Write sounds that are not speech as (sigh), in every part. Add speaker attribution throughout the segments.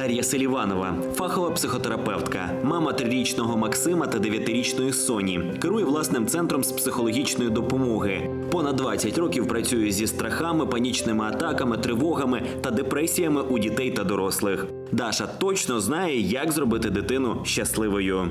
Speaker 1: Дар'я Селіванова, фахова психотерапевтка, мама трирічного Максима та дев'ятирічної Соні, керує власним центром з психологічної допомоги. Понад 20 років працює зі страхами, панічними атаками, тривогами та депресіями у дітей та дорослих. Даша точно знає, як зробити дитину щасливою.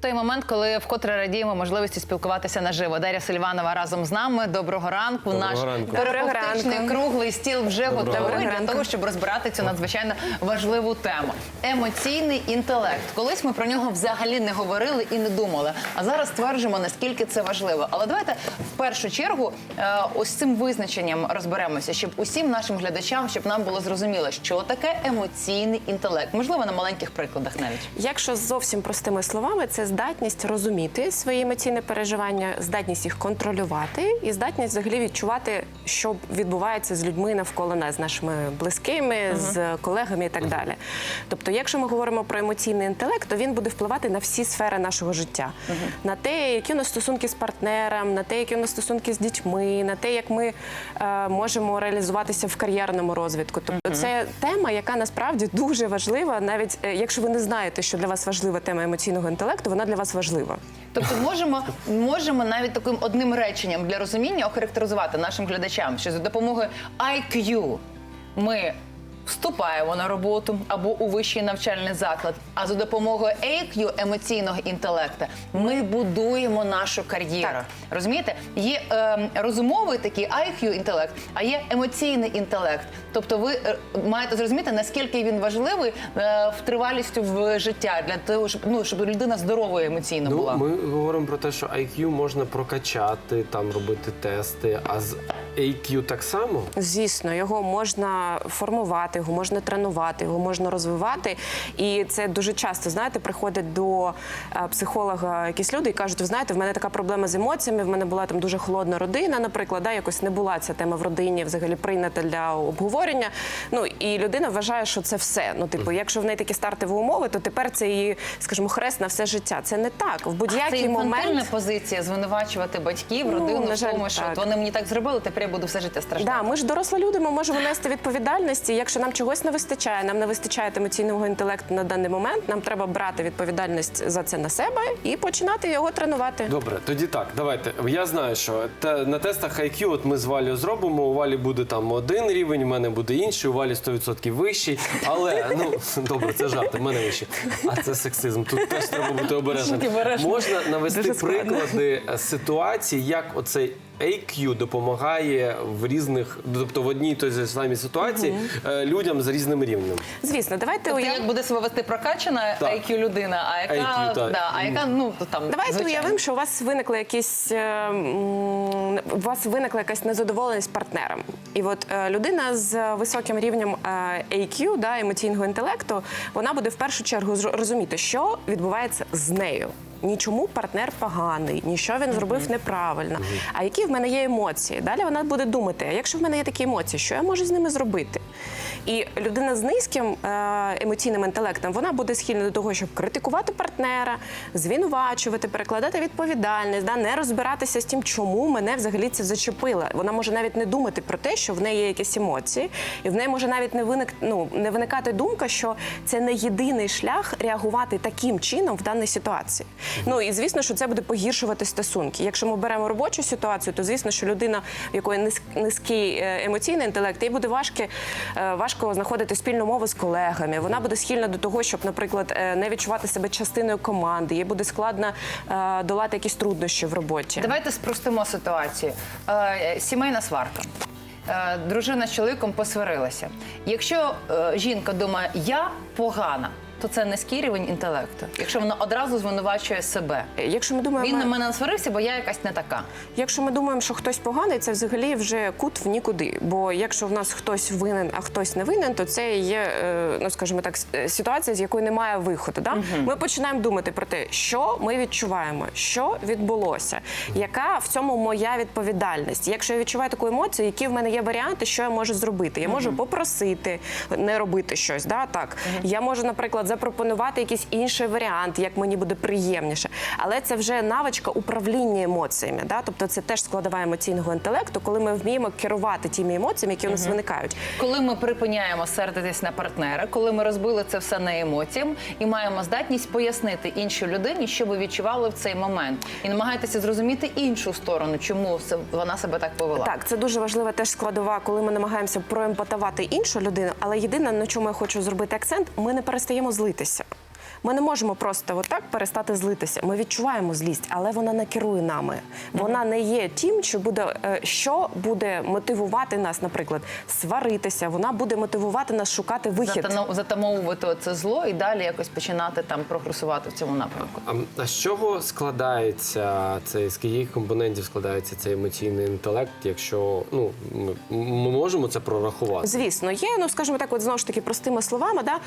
Speaker 2: Той момент, коли вкотре радіємо можливості спілкуватися наживо. Дар'я Сильванова разом з нами. Доброго ранку.
Speaker 3: Доброго
Speaker 2: Наш
Speaker 3: ранку.
Speaker 2: терапевтичний круглий стіл вже готовий
Speaker 4: Доброго
Speaker 2: для
Speaker 4: ранку.
Speaker 2: того, щоб розбирати цю надзвичайно важливу тему. Емоційний інтелект. Колись ми про нього взагалі не говорили і не думали. А зараз стверджуємо, наскільки це важливо. Але давайте в першу чергу е, ось цим визначенням розберемося, щоб усім нашим глядачам, щоб нам було зрозуміло, що таке емоційний інтелект. Можливо, на маленьких прикладах навіть.
Speaker 4: Якщо зовсім простими словами, це здатність розуміти свої емоційні переживання, здатність їх контролювати і здатність взагалі відчувати, що відбувається з людьми навколо нас, з нашими близькими, з колегами і так далі. Тобто, якщо ми говоримо про емоційний інтелект, то він буде впливати на всі сфери нашого життя, на те, які у нас стосунки з партнером, на те, які у нас стосунки з дітьми, на те, як ми е, можемо реалізуватися в кар'єрному розвитку. Тобто, це тема, яка насправді дуже важлива, навіть е, якщо ви не знаєте, що для вас важлива тема емоційного інтелекту, вона для вас важлива.
Speaker 2: Тобто можемо, можемо навіть таким одним реченням для розуміння охарактеризувати нашим глядачам, що за допомогою IQ ми вступаємо на роботу або у вищий навчальний заклад. А за допомогою AQ, емоційного інтелекту, ми будуємо нашу кар'єру.
Speaker 4: Так.
Speaker 2: Розумієте? Є е, розумовий такий IQ інтелект, а є емоційний інтелект. Тобто, ви е, маєте зрозуміти, наскільки він важливий е, в тривалістю в життя для того, щоб ну щоб людина здоровою емоційно була.
Speaker 3: Ну, ми говоримо про те, що IQ можна прокачати, там робити тести, а з AQ так само.
Speaker 4: Звісно, його можна формувати, його можна тренувати, його можна розвивати. І це дуже часто, знаєте, приходять до е, психолога якісь люди і кажуть: ви знаєте, в мене така проблема з емоціями, в мене була там дуже холодна родина, наприклад, да, якось не була ця тема в родині взагалі прийнята для обговорення. Ну і людина вважає, що це все. Ну, типу, якщо в неї такі стартові умови, то тепер це її, скажімо, хрест на все життя. Це не так. В будь-який момент.
Speaker 2: позиція звинувачувати батьків,
Speaker 4: Ну,
Speaker 2: родину
Speaker 4: на
Speaker 2: в тому, що вони мені так зробили, тепер я буду все життя страждати.
Speaker 4: Да, ми ж дорослі люди, ми можемо нести відповідальність. Якщо нам чогось не вистачає, нам не вистачає емоційного інтелекту на даний момент. Нам треба брати відповідальність за це на себе і починати його тренувати.
Speaker 3: Добре, тоді так, давайте. Я знаю, що те, на тестах IQ от ми з Валею зробимо. У Валі буде там один рівень, у мене буде інший, у Валі 100% вищий. Але ну (laughs) добре, це жарт, у мене вищий. А це сексизм. Тут теж треба бути обережним. Можна навести приклади ситуацій, як оцей. AQ допомагає в різних, тобто в одній і той же самій ситуації е, людям з різним рівнем.
Speaker 4: Звісно, давайте
Speaker 2: Тобто,
Speaker 4: уяв...
Speaker 2: як буде себе вести прокачана
Speaker 3: Так.
Speaker 2: IQ людина, а яка,
Speaker 3: IQ, так.
Speaker 2: да, а яка ну то там
Speaker 4: Давайте
Speaker 2: звичайно.
Speaker 4: уявимо, що у вас виникла якісь е, м, у вас виникла якась незадоволеність партнером. І от е, людина з високим рівнем е, AQ, да, емоційного інтелекту, вона буде в першу чергу зро- розуміти, що відбувається з нею. Нічому партнер поганий, ніщо він зробив неправильно. А які в мене є емоції? Далі вона буде думати: а якщо в мене є такі емоції, що я можу з ними зробити? І людина з низьким е, емоційним інтелектом вона буде схильна до того, щоб критикувати партнера, звинувачувати, перекладати відповідальність, да, не розбиратися з тим, чому мене взагалі це зачепило. Вона може навіть не думати про те, що в неї є якісь емоції, і в неї може навіть не виник, ну, не виникати думка, що це не єдиний шлях реагувати таким чином в даній ситуації. Ну і звісно, що це буде погіршувати стосунки. Якщо ми беремо робочу ситуацію, то звісно, що людина, в якої низький е, емоційний інтелект, їй буде важко, е, важко знаходити спільну мову з колегами. Вона буде схильна до того, щоб, наприклад, е, не відчувати себе частиною команди. Їй буде складно долати якісь труднощі в роботі.
Speaker 2: Давайте спростимо ситуацію. Сімейна сварка. Дружина з чоловіком посварилася. Якщо жінка думає, я погана, то це низький рівень інтелекту. Якщо вона одразу звинувачує себе.
Speaker 4: Якщо ми думаємо,
Speaker 2: Він на мене насварився, бо я якась не така.
Speaker 4: Якщо ми думаємо, що хтось поганий, це взагалі вже кут в нікуди. Бо якщо в нас хтось винен, а хтось не винен, то це є, е, ну скажімо так, е, ситуація, з якої немає виходу. Да? Ми починаємо думати про те, що ми відчуваємо, що відбулося, яка в цьому моя відповідальність. Якщо я відчуваю таку емоцію, які в мене є варіанти, що я можу зробити? Я можу попросити не робити щось. Да? Так я можу, наприклад, запропонувати якийсь інший варіант, як мені буде приємніше. Але це вже навичка управління емоціями. Да? Тобто це теж складова емоційного інтелекту, коли ми вміємо керувати тими емоціями, які у нас виникають.
Speaker 2: Коли ми припиняємо сердитись на партнера, коли ми розбили це все на емоціям і маємо здатність пояснити іншій людині, що ви відчували в цей момент, і намагаєтеся зрозуміти іншу сторону, чому вона себе так повела.
Speaker 4: Так, це дуже важлива теж складова, коли ми намагаємося проемпатувати іншу людину. Але єдине, на чому я хочу зробити акцент, ми не перестаємо злитися. Ми не можемо просто отак перестати злитися. Ми відчуваємо злість, але вона не керує нами. Вона не є тим, що буде, е, що буде мотивувати нас, наприклад, сваритися. Вона буде мотивувати нас шукати вихід.
Speaker 2: Затамовувати це зло і далі якось починати там прогресувати в цьому напрямку.
Speaker 3: А, а з чого складається цей, з яких компонентів складається цей емоційний інтелект, якщо ну, ми, ми можемо це прорахувати?
Speaker 4: Звісно, є, ну скажімо так, от знову ж таки простими словами, да,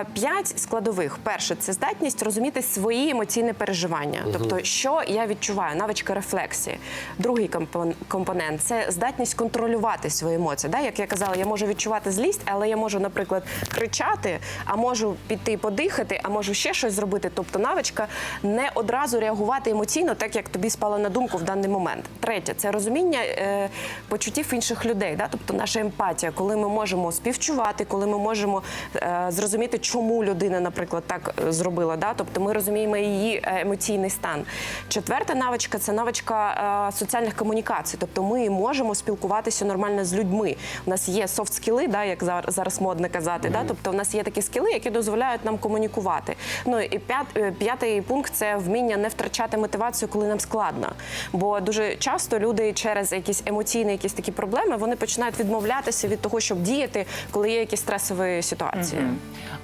Speaker 4: е, п'ять складових. Перше, це здатність розуміти свої емоційні переживання. Тобто, що я відчуваю, навичка рефлексії. Другий компон- компонент це здатність контролювати свої емоції. Да? Як я казала, я можу відчувати злість, але я можу, наприклад, кричати, а можу піти подихати, а можу ще щось зробити. Тобто навичка не одразу реагувати емоційно, так як тобі спало на думку в даний момент. Третє це розуміння е, почуттів інших людей, да? тобто наша емпатія, коли ми можемо співчувати, коли ми можемо е, зрозуміти, чому людина, наприклад, так е, зробила. Да? Тобто ми розуміємо її е, емоційний стан. Четверта навичка це навичка е, соціальних комунікацій. Тобто ми можемо спілкуватися нормально з людьми. У нас є софт-скіли, да, як зар- зараз модно казати. Да? Тобто, у нас є такі скіли, які дозволяють нам комунікувати. Ну і п'ят, п'ятий пункт це вміння не втрачати мотивацію, коли нам складно. Бо дуже часто люди через якісь емоційні якісь такі проблеми вони починають відмовлятися від того, щоб діяти, коли є якісь стресові ситуації.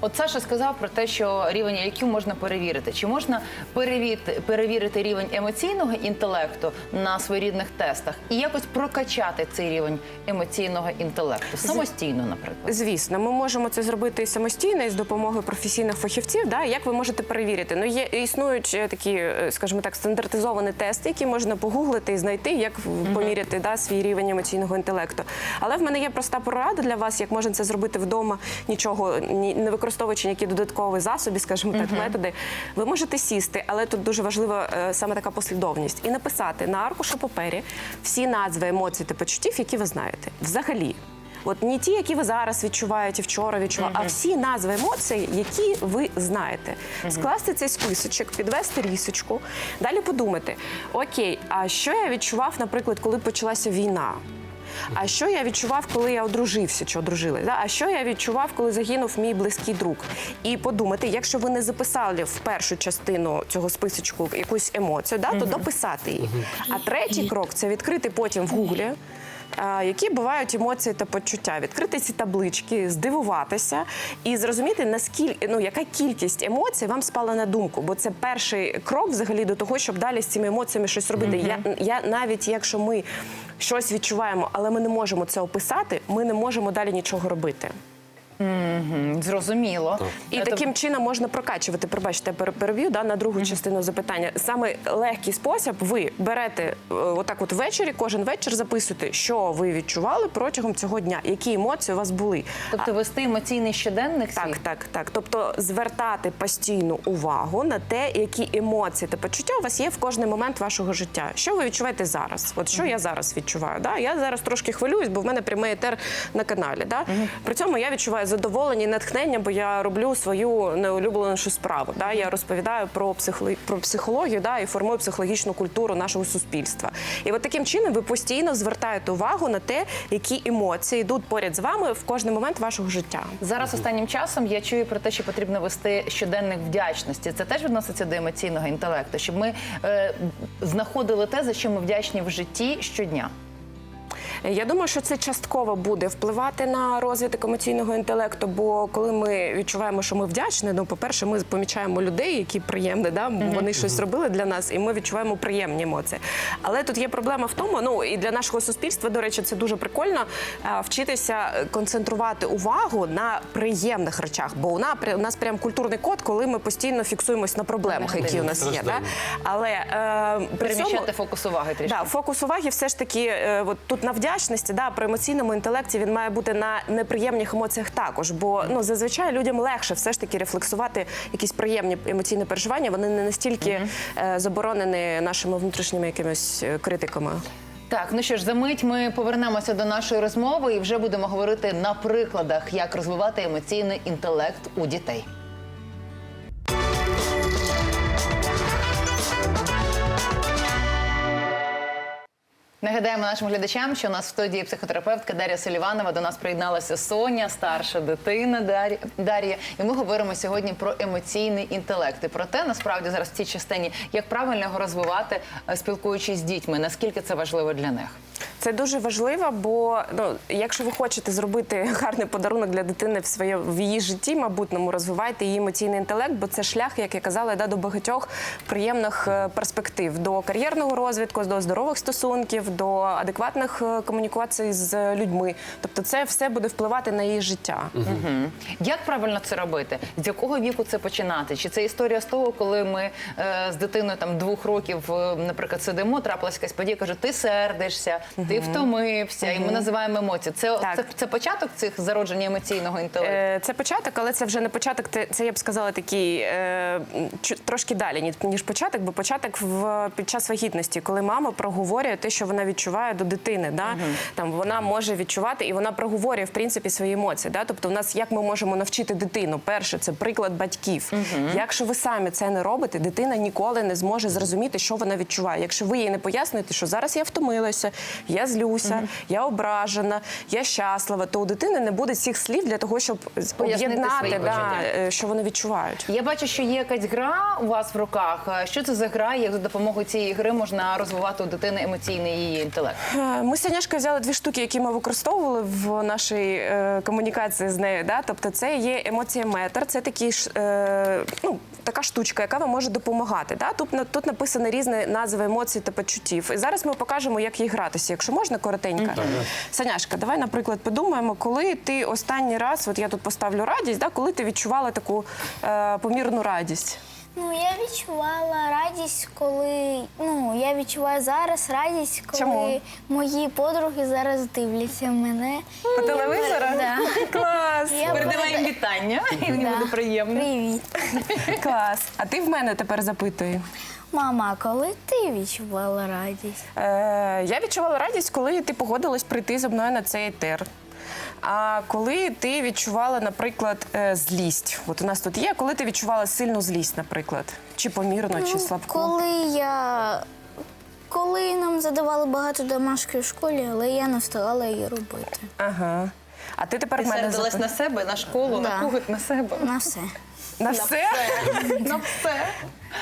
Speaker 2: От Саша сказав про те, що рівень IQ можна перевірити. Чи можна перевірити, перевірити рівень емоційного інтелекту на своєрідних тестах і якось прокачати цей рівень емоційного інтелекту самостійно, наприклад?
Speaker 4: Звісно, ми можемо це зробити і самостійно і з допомогою професійних фахівців. Да? Як ви можете перевірити? Ну є існують е, такі, е, скажімо так, стандартизовані тести, які можна погуглити і знайти, як поміряти да, свій рівень емоційного інтелекту. Але в мене є проста порада для вас, як можна це зробити вдома, нічого ні- не використовуючи ніякі додаткові засоби, скажімо так, методи. Ви можете сісти, але тут дуже важлива е, саме така послідовність, і написати на аркушу папері всі назви емоцій та почуттів, які ви знаєте, взагалі. От не ті, які ви зараз відчуваєте, вчора відчували, а всі назви емоцій, які ви знаєте. Скласти цей списочок, підвести рісочку, далі подумати: окей, а що я відчував, наприклад, коли почалася війна? А що я відчував, коли я одружився чи одружилась? Да? А що я відчував, коли загинув мій близький друг? І подумати, якщо ви не записали в першу частину цього списочку якусь емоцію, да, то дописати її. А третій крок це відкрити потім в гуглі. Які бувають емоції та почуття, відкрити ці таблички, здивуватися і зрозуміти наскільки ну яка кількість емоцій вам спала на думку, бо це перший крок взагалі до того, щоб далі з цими емоціями щось робити. Я, я навіть якщо ми щось відчуваємо, але ми не можемо це описати, ми не можемо далі нічого робити.
Speaker 2: М, Зрозуміло.
Speaker 4: І
Speaker 2: Е,
Speaker 4: таким чином можна прокачувати. Пробачте, я переб'ю да, на другу частину запитання. Саме легкий спосіб ви берете е, отак, от ввечері, кожен вечір записуєте, що ви відчували протягом цього дня, які емоції у вас були.
Speaker 2: Тобто вести емоційний щоденник свій?
Speaker 4: Так, так, так. Тобто звертати постійну увагу на те, які емоції та почуття у вас є в кожний момент вашого життя. Що ви відчуваєте зараз? От що я зараз відчуваю? Да? Я зараз трошки хвилююсь, бо в мене прямий етер на каналі. Да? При цьому я відчуваю задоволення і натхнення, бо я роблю свою неулюбленішу справу. Да? Я розповідаю про, психоло- про психологію да? і формую психологічну культуру нашого суспільства. І от таким чином ви постійно звертаєте увагу на те, які емоції йдуть поряд з вами в кожний момент вашого життя.
Speaker 2: Зараз останнім часом я чую про те, що потрібно вести щоденник вдячності. Це теж відноситься до емоційного інтелекту, щоб ми е, знаходили те, за що ми вдячні в житті щодня.
Speaker 4: Я думаю, що це частково буде впливати на розвиток емоційного інтелекту. Бо коли ми відчуваємо, що ми вдячні, ну по-перше, ми помічаємо людей, які приємні, да вони щось зробили для нас, і ми відчуваємо приємні емоції. Але тут є проблема в тому, ну і для нашого суспільства, до речі, це дуже прикольно е, вчитися концентрувати увагу на приємних речах. Бо у нас у нас прям культурний код, коли ми постійно фіксуємось на проблемах, які у нас є. Да? Але е, при цьому
Speaker 2: фокус уваги трішки.
Speaker 4: Да, фокус уваги все ж таки, е, от тут на вдячність вдячності, да, про емоційному інтелекті він має бути на неприємних емоціях також. Бо ну зазвичай людям легше все ж таки рефлексувати якісь приємні емоційні переживання. Вони не настільки е, заборонені нашими внутрішніми якимись е, критиками.
Speaker 2: Так, ну що ж, за мить ми повернемося до нашої розмови і вже будемо говорити на прикладах, як розвивати емоційний інтелект у дітей. Нагадаємо нашим глядачам, що у нас в студії психотерапевтка Дар'я Соліванова. До нас приєдналася Соня, старша дитина Дар'я. Дар'я. І ми говоримо сьогодні про емоційний інтелект. І про те, насправді зараз в цій частині, як правильно його розвивати, е, спілкуючись з дітьми, наскільки це важливо для них.
Speaker 4: Це дуже важливо, бо ну, якщо ви хочете зробити гарний подарунок для дитини в своє в її житті, мабутному, розвивайте її емоційний інтелект, бо це шлях, як я казала, да, до багатьох приємних е, перспектив, до кар'єрного розвитку, до здорових стосунків, до адекватних е, комунікацій з людьми. Тобто, це все буде впливати на її життя.
Speaker 2: Мгм. Як правильно це робити? З якого віку це починати? Чи це історія з того, коли ми е, з дитиною там двох років, е, наприклад, сидимо, трапилась якась подія, каже, ти сердишся, ти втомився, і ми називаємо емоції. Це, це, це початок цих зародження емоційного інтелекту.
Speaker 4: Е, Це початок, але це вже не початок. Це, це я б сказала такий е, трошки далі, ніж початок, бо початок в під час вагітності, коли мама проговорює те, що вона відчуває до дитини. Да? Там вона може відчувати і вона проговорює в принципі свої емоції. Да? Тобто, в нас як ми можемо навчити дитину? Перше, це приклад батьків. Якщо ви самі це не робите, дитина ніколи не зможе зрозуміти, що вона відчуває. Якщо ви їй не поясните, що зараз я втомилася, я злюся, я ображена, я щаслива, то у дитини не буде цих слів для того, щоб об'єднати, да, е, що вони відчувають.
Speaker 2: Я бачу, що є якась гра у вас в руках. Е, Що це за гра? Як за допомогою цієї гри можна розвивати у дитини емоційний її інтелект?
Speaker 4: Е, Ми Саняшкою взяли дві штуки, які ми використовували в нашій е, комунікації з нею. Да? Тобто, це є емоціометр, це такий ж, е, ну, така штучка, яка вам може допомагати. Да? Тут, на- тут написані різні назви емоцій та почуттів. І зараз ми покажемо, як їй гратися. Якщо можна, коротенько. Саняшка, давай, наприклад, подумаємо, коли ти останній раз, от я тут поставлю радість, да? коли ти відчувала таку е, помірну радість.
Speaker 5: Ну, я відчувала радість, коли ну я відчуваю зараз радість, коли
Speaker 4: Чому?
Speaker 5: мої подруги зараз дивляться мене.
Speaker 4: По телевізору?
Speaker 5: Да.
Speaker 4: Клас!
Speaker 5: Я
Speaker 2: Передаваємо вітання, і мені
Speaker 5: Да.
Speaker 2: буде приємно.
Speaker 5: Привіт,
Speaker 4: Клас. А ти в мене тепер запитуй.
Speaker 5: мама. Коли ти відчувала радість?
Speaker 4: Е, я відчувала радість, коли ти погодилась прийти зі мною на цей етер. А коли ти відчувала, наприклад, е, злість, от у нас тут є, коли ти відчувала сильну злість, наприклад, чи помірно, чи.
Speaker 5: Ну, Коли я коли нам задавали багато домашки в школі, але я не встигала її робити.
Speaker 4: Ага. А ти тепер
Speaker 2: Ти
Speaker 4: в мене
Speaker 2: сердилась на себе, на школу, на
Speaker 5: Да.
Speaker 2: когось, на себе.
Speaker 5: На все.
Speaker 4: На все? (laughs)
Speaker 2: На все.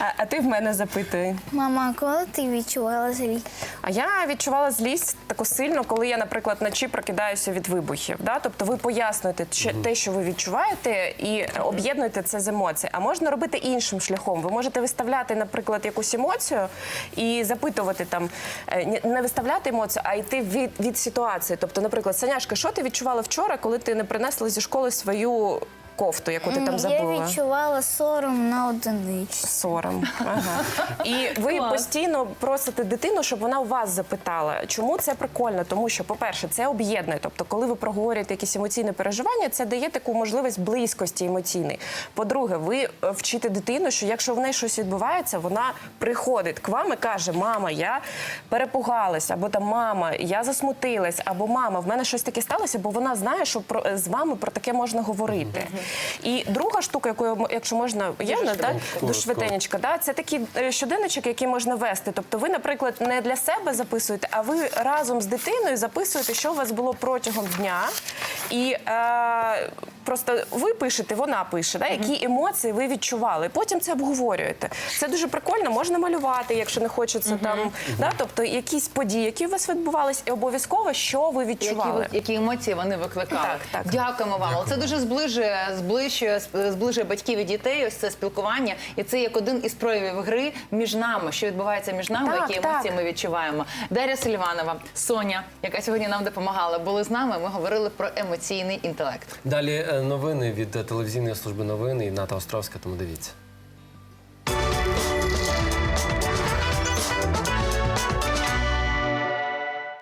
Speaker 4: А, а ти в мене запитуй.
Speaker 5: Мама, коли ти відчувала злість?
Speaker 4: А я відчувала злість таку сильно, коли я, наприклад, вночі прокидаюся від вибухів. Да? Тобто ви пояснюєте чи- те, що ви відчуваєте, і об'єднуєте це з емоцій. А можна робити іншим шляхом. Ви можете виставляти, наприклад, якусь емоцію і запитувати там, е, ні- не виставляти емоцію, а йти від, від ситуації. Тобто, наприклад, Саняшка, що ти відчувала вчора, коли ти не принесла зі школи свою кофту, яку ти там забула?
Speaker 5: Я відчувала сором на одиничці.
Speaker 4: Сором. Ага. (laughs) І ви постійно просите дитину, щоб вона у вас запитала, чому це прикольно? Тому що, по-перше, це об'єднує. Тобто, коли ви проговорюєте якісь емоційні переживання, це дає таку можливість близькості емоційної. По-друге, ви е, вчите дитину, що якщо в неї щось відбувається, вона приходить к вам і каже: Мама, я перепугалась, або там мама, я засмутилась, або мама, в мене щось таке сталося, бо вона знає, що про з вами про таке можна говорити. І друга штука, якою якщо можна, да, дуже швиденечка, да, це такий е, щоденничок, який можна вести. Тобто, ви, наприклад, не для себе записуєте, а ви разом з дитиною записуєте, що у вас було протягом дня, і е, просто ви пишете, вона пише, да, які емоції ви відчували. Потім це обговорюєте. Це дуже прикольно, можна малювати, якщо не хочеться там. Да, тобто якісь події, які у вас відбувались, і обов'язково, що ви відчували.
Speaker 2: ви- які емоції вони викликали?
Speaker 4: Так, так.
Speaker 2: Дякуємо вам. Але Це дуже зближує, зближує, зближує батьків і дітей. Ось це спілкування, і це як один із проявів гри між нами, що відбувається між нами,
Speaker 4: Так,
Speaker 2: які
Speaker 4: так.
Speaker 2: емоції ми відчуваємо. Дар'я Сильванова, Соня, яка сьогодні нам допомагала, були з нами. Ми говорили про емоційний інтелект.
Speaker 3: Далі е, новини від е, телевізійної служби новин і Ната Островська, тому дивіться.